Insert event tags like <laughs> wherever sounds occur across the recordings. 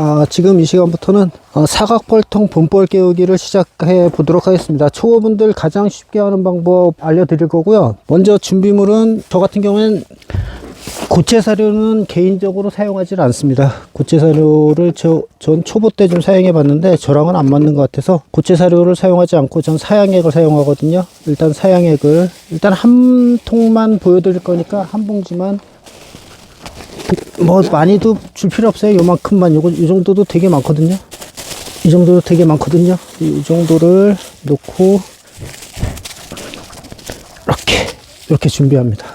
아, 지금 이 시간부터는 어, 사각벌통 본볼 깨우기를 시작해 보도록 하겠습니다. 초보분들 가장 쉽게 하는 방법 알려드릴 거고요. 먼저 준비물은 저 같은 경우에는 고체 사료는 개인적으로 사용하지 않습니다. 고체 사료를 저, 전 초보 때 좀 사용해 봤는데 저랑은 안 맞는 것 같아서 고체 사료를 사용하지 않고 전 사양액을 사용하거든요. 일단 사양액을 일단 한 통만 보여드릴 거니까 한 봉지만 뭐 많이도 줄 필요 없어요. 요만큼만 요거 이 정도도 되게 많거든요. 이 정도도 되게 많거든요. 이 정도를 놓고 이렇게 이렇게 준비합니다.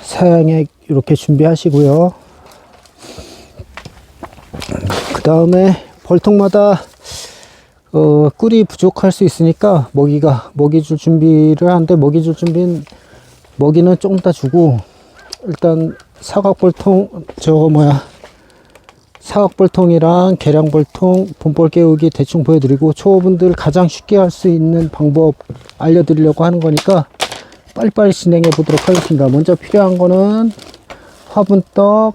사양액 이렇게 준비하시고요. 그 다음에 벌통마다 어, 꿀이 부족할 수 있으니까 먹이가 먹이 줄 준비를 하는데 먹이 줄 준비는 먹이는 조금 더 주고 일단 사각벌통 저거 뭐야. 사각벌통이랑 계량벌통 본볼 깨우기 대충 보여드리고 초보분들 가장 쉽게 할 수 있는 방법 알려드리려고 하는 거니까 빨리빨리 진행해 보도록 하겠습니다. 먼저 필요한 거는 화분떡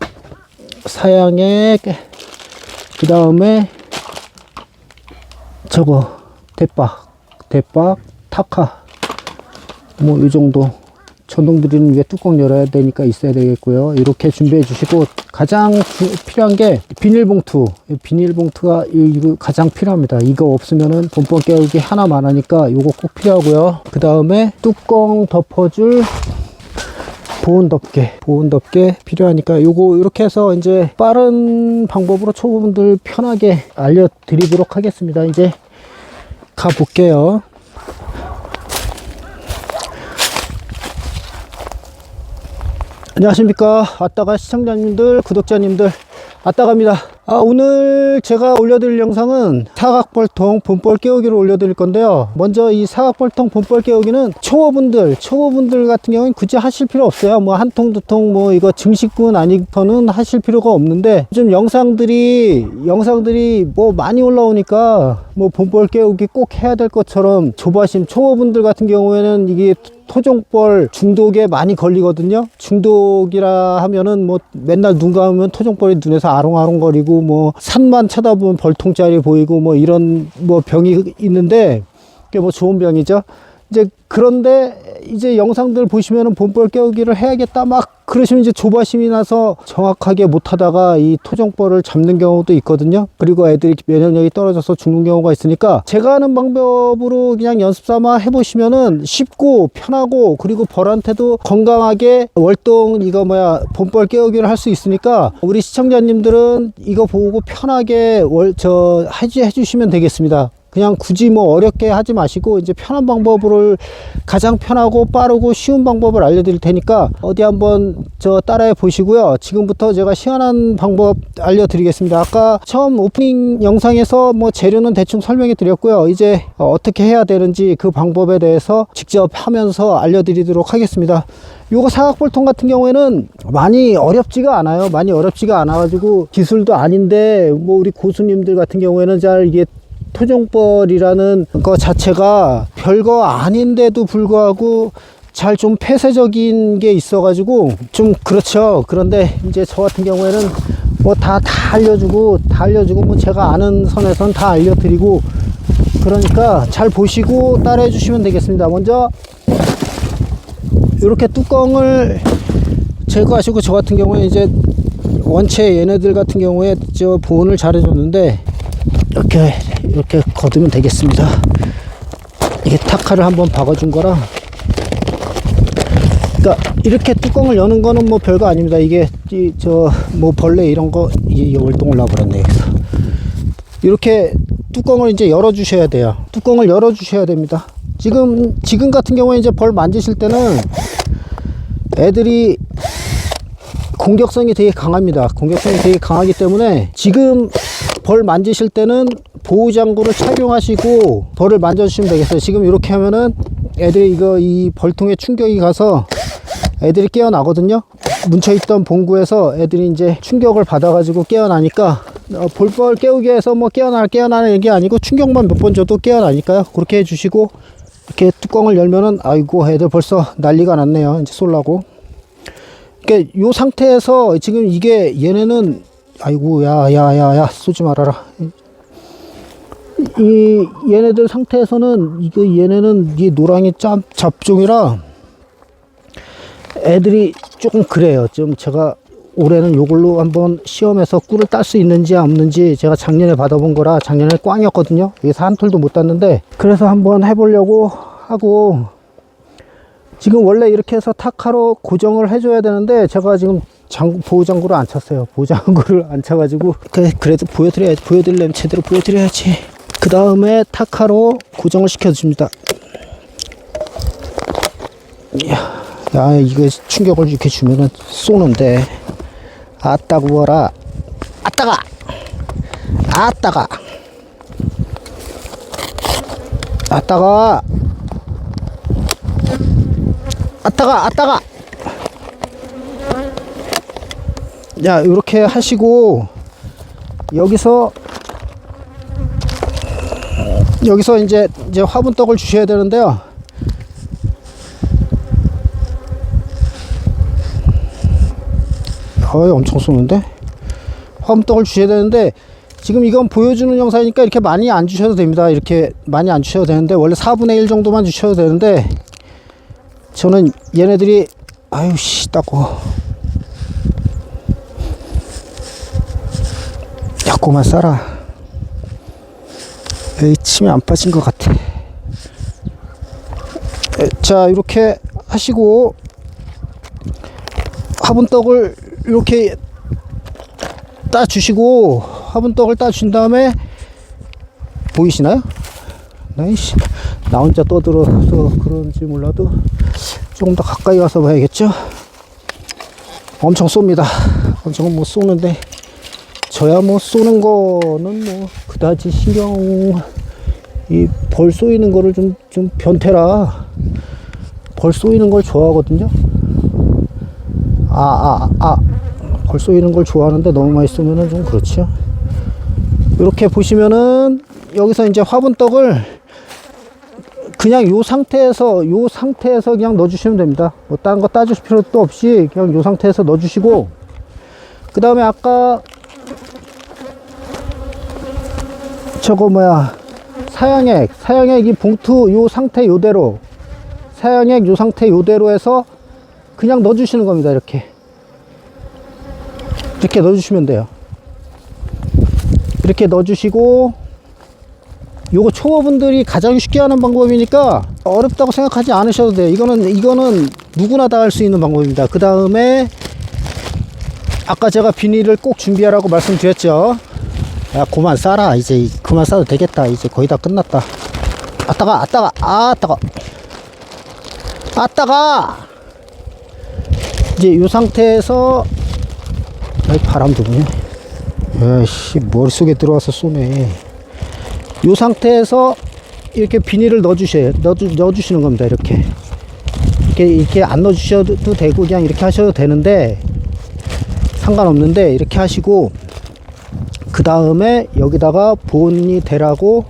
사양액 그 다음에 저거 대박 대박 타카. 뭐 이 정도 전동 드리는 위에 뚜껑 열어야 되니까 있어야 되겠고요. 이렇게 준비해 주시고 가장 주- 필요한 게 비닐봉투. 이 비닐봉투가 이- 이거 가장 필요합니다. 이거 없으면은 본번 깨우기 하나만 하니까 이거 꼭 필요하고요. 그 다음에 뚜껑 덮어줄 보온 덮개, 보온 덮개 필요하니까 요거 이렇게 해서 이제 빠른 방법으로 초보분들 편하게 알려드리도록 하겠습니다. 이제 가 볼게요. 안녕하십니까. 아따가 시청자님들, 구독자님들, 아따갑니다. 아, 오늘 제가 올려드릴 영상은 사각벌통 본볼 깨우기를 올려드릴 건데요. 먼저 이 사각벌통 본볼 깨우기는 초보분들, 초보분들 같은 경우는 굳이 하실 필요 없어요. 뭐 한 통, 두 통, 뭐 이거 증식군 아니고는 하실 필요가 없는데 좀 영상들이, 영상들이 뭐 많이 올라오니까 뭐 본볼 깨우기 꼭 해야 될 것처럼 조바심 초보분들 같은 경우에는 이게 토종벌 중독에 많이 걸리거든요. 중독이라 하면은 뭐 맨날 눈 감으면 토종벌이 눈에서 아롱아롱거리고 뭐 산만 쳐다보면 벌통짜리 보이고 뭐 이런 뭐 병이 있는데 그게 뭐 좋은 병이죠. 이제 그런데 이제 영상들 보시면은 본벌 깨우기를 해야겠다 막 그러시면 이제 조바심이 나서 정확하게 못하다가 이 토종벌을 잡는 경우도 있거든요. 그리고 애들이 면역력이 떨어져서 죽는 경우가 있으니까 제가 하는 방법으로 그냥 연습 삼아 해보시면은 쉽고 편하고 그리고 벌한테도 건강하게 월동 이거 뭐야 본벌 깨우기를 할 수 있으니까 우리 시청자님들은 이거 보고 편하게 월 저 해주시면 되겠습니다. 그냥 굳이 뭐 어렵게 하지 마시고 이제 편한 방법을 가장 편하고 빠르고 쉬운 방법을 알려드릴 테니까 어디 한번 저 따라해 보시고요. 지금부터 제가 시원한 방법 알려드리겠습니다. 아까 처음 오프닝 영상에서 뭐 재료는 대충 설명해 드렸고요. 이제 어, 어떻게 해야 되는지 그 방법에 대해서 직접 하면서 알려드리도록 하겠습니다. 요거 사각볼통 같은 경우에는 많이 어렵지가 않아요. 많이 어렵지가 않아가지고 기술도 아닌데 뭐 우리 고수님들 같은 경우에는 잘 이게 토종벌이라는 거 자체가 별거 아닌데도 불구하고 잘 좀 폐쇄적인 게 있어가지고 좀 그렇죠. 그런데 이제 저 같은 경우에는 뭐다다 알려주고 다 알려주고 뭐 제가 아는 선에선 다 알려드리고 그러니까 잘 보시고 따라해 주시면 되겠습니다. 먼저 이렇게 뚜껑을 제거하시고 저 같은 경우에 이제 원체 얘네들 같은 경우에 저 보온을 잘 해줬는데 이렇게 이렇게 거두면 되겠습니다. 이게 타카를 한번 박아준 거라. 그러니까 이렇게 뚜껑을 여는 거는 뭐 별거 아닙니다. 이게 저 뭐 벌레 이런 거 이게 월동을 놔버렸네 여기서. 이렇게 뚜껑을 이제 열어 주셔야 돼요. 뚜껑을 열어 주셔야 됩니다. 지금 지금 같은 경우에 이제 벌 만지실 때는 애들이 공격성이 되게 강합니다. 공격성이 되게 강하기 때문에 지금 벌 만지실 때는 보호장구를 착용하시고 벌을 만져주시면 되겠어요. 지금 이렇게 하면은 애들이 이거 이 벌통에 충격이 가서 애들이 깨어나거든요. 뭉쳐있던 봉구에서 애들이 이제 충격을 받아가지고 깨어나니까 어, 볼벌 깨우기 위해서 뭐 깨어날 깨어나는 게 아니고 충격만 몇 번 줘도 깨어나니까요. 그렇게 해주시고 이렇게 뚜껑을 열면은 아이고 애들 벌써 난리가 났네요. 이제 쏠라고. 그러니까 요 상태에서 지금 이게 얘네는 아이고 야야야야 쏘지 말아라 이 얘네들 상태에서는 이거 얘네는 이 노랑이 짭 잡종이라 애들이 조금 그래요 좀 제가 올해는 요걸로 한번 시험해서 꿀을 딸 수 있는지 없는지 제가 작년에 받아본 거라 작년에 꽝이었거든요 여기서 한 톨도 못 땄는데 그래서 한번 해보려고 하고 지금 원래 이렇게 해서 타카로 고정을 해줘야 되는데 제가 지금 장, 보호장구를 안 찼어요. 보호장구를 안 차가지고 그래, 그래도 보여드려야지. 보여드리려면 제대로 보여드려야지. 그 다음에 타카로 고정을 시켜줍니다. 야, 야, 이거 충격을 이렇게 주면은 쏘는데. 아따 구워라. 아따가! 아따가! 아따가! 아따가! 아따가! 야, 이렇게 하시고, 여기서, 여기서 이제, 이제 화분떡을 주셔야 되는데요. 어이, 엄청 쏘는데? 화분떡을 주셔야 되는데, 지금 이건 보여주는 영상이니까 이렇게 많이 안 주셔도 됩니다. 이렇게 많이 안 주셔도 되는데, 원래 4분의 1 정도만 주셔도 되는데, 저는 얘네들이, 아유, 씨, 따고. 야꼬만 싸라. 에이, 침이 안 빠진 것 같아. 에, 자, 이렇게 하시고, 화분떡을 이렇게 따주시고, 화분떡을 따준 다음에, 보이시나요? 나이씨, 나 혼자 떠들어서 그런지 몰라도, 조금 더 가까이 와서 봐야겠죠? 엄청 쏩니다. 엄청 못 쏘는데, 저야 뭐 쏘는 거는 뭐 그다지 신경 이 벌 쏘이는 거를 좀 좀 변태라 벌 쏘이는 걸 좋아하거든요. 아 아 아 벌 쏘이는 걸 좋아하는데 너무 많이 쏘면은 좀 그렇죠. 이렇게 보시면은 여기서 이제 화분떡을 그냥 요 상태에서 요 상태에서 그냥 넣어주시면 됩니다. 뭐 다른 거 따주실 필요도 없이 그냥 요 상태에서 넣어주시고 그 다음에 아까 저거 뭐야? 사양액 사양액 이 봉투 요 상태 요대로 사양액 요 상태 요대로 해서 그냥 넣어 주시는 겁니다 이렇게. 이렇게 넣어 주시면 돼요. 이렇게 넣어 주시고 요거 초보분들이 가장 쉽게 하는 방법이니까 어렵다고 생각하지 않으셔도 돼요. 이거는 이거는 누구나 다 할 수 있는 방법입니다. 그 다음에 아까 제가 비닐을 꼭 준비하라고 말씀드렸죠 야 그만 싸라. 이제 그만 싸도 되겠다. 이제 거의 다 끝났다. 아따가 아따가 아따가. 아따가! 이제 이 상태에서 아이 바람도 부네 야씨 머릿속에 들어와서 쏘네. 이 상태에서 이렇게 비닐을 넣어주셔요 넣어주, 넣어주시는 겁니다 이렇게. 이렇게 이렇게 안 넣어주셔도 되고 그냥 이렇게 하셔도 되는데 상관없는데 이렇게 하시고 그 다음에 여기다가 보온이 되라고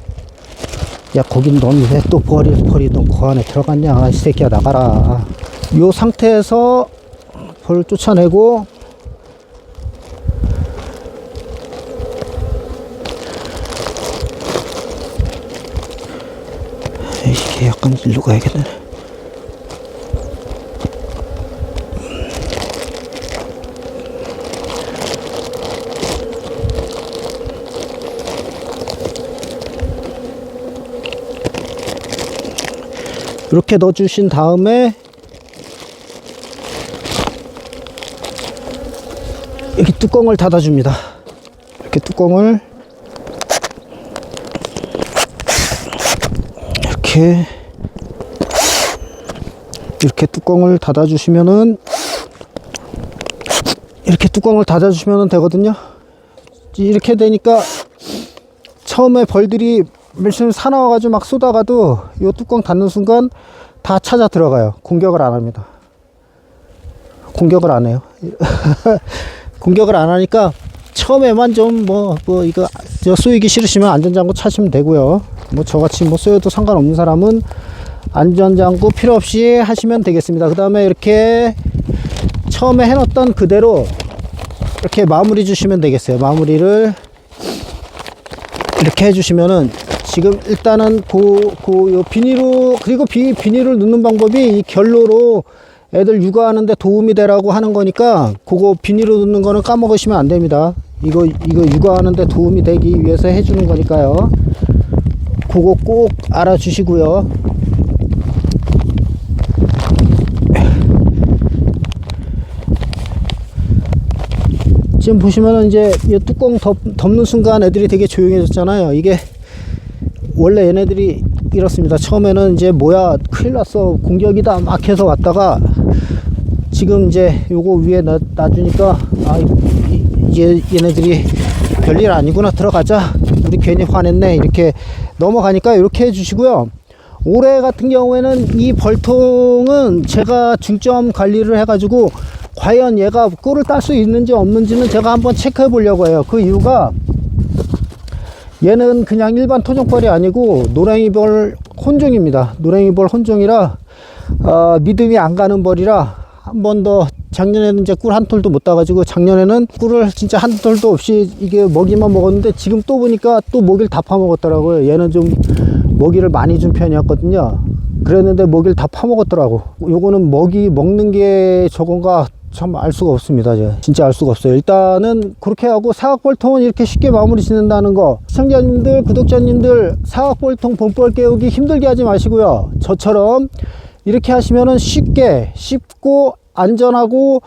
야 거긴 넌 왜 또 버리 버리 넌그 안에 들어갔냐 이 새끼야 나가라. 요 상태에서 벌 쫓아내고 이게 약간 일로 가야겠네 이렇게 넣어주신 다음에 여기 뚜껑을 닫아줍니다. 이렇게 뚜껑을 이렇게 이렇게 뚜껑을 닫아주시면은 이렇게 뚜껑을 닫아주시면 되거든요. 이렇게 되니까 처음에 벌들이 열심히 사나워가지고 막 쏘다가도 이 뚜껑 닫는 순간 다 찾아 들어가요. 공격을 안 합니다. 공격을 안 해요. <laughs> 공격을 안 하니까 처음에만 좀 뭐 뭐 이거 저 쏘이기 싫으시면 안전장구 차시면 되고요. 뭐 저같이 뭐 쏘여도 상관없는 사람은 안전장구 필요 없이 하시면 되겠습니다. 그 다음에 이렇게 처음에 해놨던 그대로 이렇게 마무리 주시면 되겠어요. 마무리를 이렇게 해주시면은 지금 일단은 그, 그, 요 비닐로, 그리고 비, 비닐을 넣는 방법이 이 결로로 애들 육아하는데 도움이 되라고 하는 거니까 그거 비닐로 넣는 거는 까먹으시면 안 됩니다. 이거, 이거 육아하는데 도움이 되기 위해서 해주는 거니까요. 그거 꼭 알아주시고요. 지금 보시면은 이제 이 뚜껑 덮, 덮는 순간 애들이 되게 조용해졌잖아요. 이게 원래 얘네들이 이렇습니다. 처음에는 이제 뭐야 큰일 났어 공격이다 막 해서 왔다가 지금 이제 요거 위에 놔, 놔주니까 아 이- 이제 얘네들이 별일 아니구나 들어가자 우리 괜히 화냈네 이렇게 넘어가니까 이렇게 해주시고요. 올해 같은 경우에는 이 벌통은 제가 중점 관리를 해가지고 과연 얘가 꿀을 딸 수 있는지 없는지는 제가 한번 체크해 보려고 해요. 그 이유가 얘는 그냥 일반 토종벌이 아니고 노랭이벌 혼종입니다. 노랭이벌 혼종이라 어, 믿음이 안 가는 벌이라 한 번 더 작년에는 이제 꿀 한 톨도 못 따가지고 작년에는 꿀을 진짜 한 톨도 없이 이게 먹이만 먹었는데 지금 또 보니까 또 먹이를 다 파먹었더라고요. 얘는 좀 먹이를 많이 준 편이었거든요. 그랬는데 먹이를 다 파먹었더라고. 요거는 먹이 먹는 게 저건가 참 알 수가 없습니다. 이제. 진짜 알 수가 없어요. 일단은 그렇게 하고 사각벌통은 이렇게 쉽게 마무리 짓는다는 거. 시청자님들, 구독자님들 사각벌통 봄벌 깨우기 힘들게 하지 마시고요. 저처럼 이렇게 하시면은 쉽게 쉽고 안전하고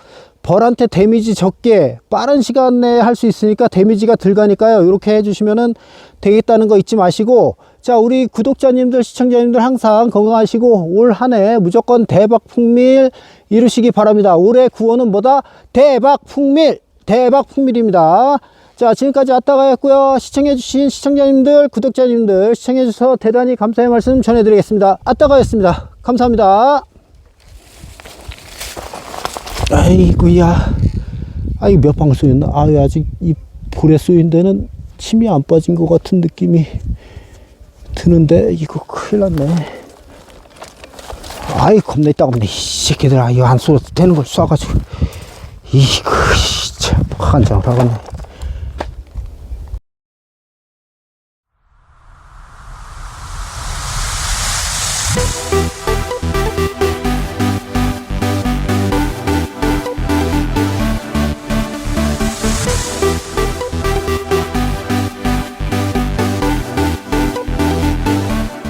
벌한테 데미지 적게 빠른 시간 내에 할 수 있으니까 데미지가 덜 가니까요. 이렇게 해주시면은 되겠다는 거 잊지 마시고 자 우리 구독자님들 시청자님들 항상 건강하시고 올 한 해 무조건 대박 풍밀 이루시기 바랍니다. 올해 구호는 뭐다? 대박 풍밀 대박 풍밀입니다. 자 지금까지 왔다가 했고요. 시청해주신 시청자님들 구독자님들 시청해주셔서 대단히 감사의 말씀 전해드리겠습니다. 아따가 였습니다. 감사합니다. 아이고야. 아이 몇 방 쏘였나? 아 아직 이 볼에 쏘인 데는 침이 안 빠진 것 같은 느낌이 드는데 이거 큰일 났네. 아이 겁나 겁나 이 새끼들 아 이거 안 쏘도 되는 걸 쏴가지고 이거 진짜 환장을 하겠네.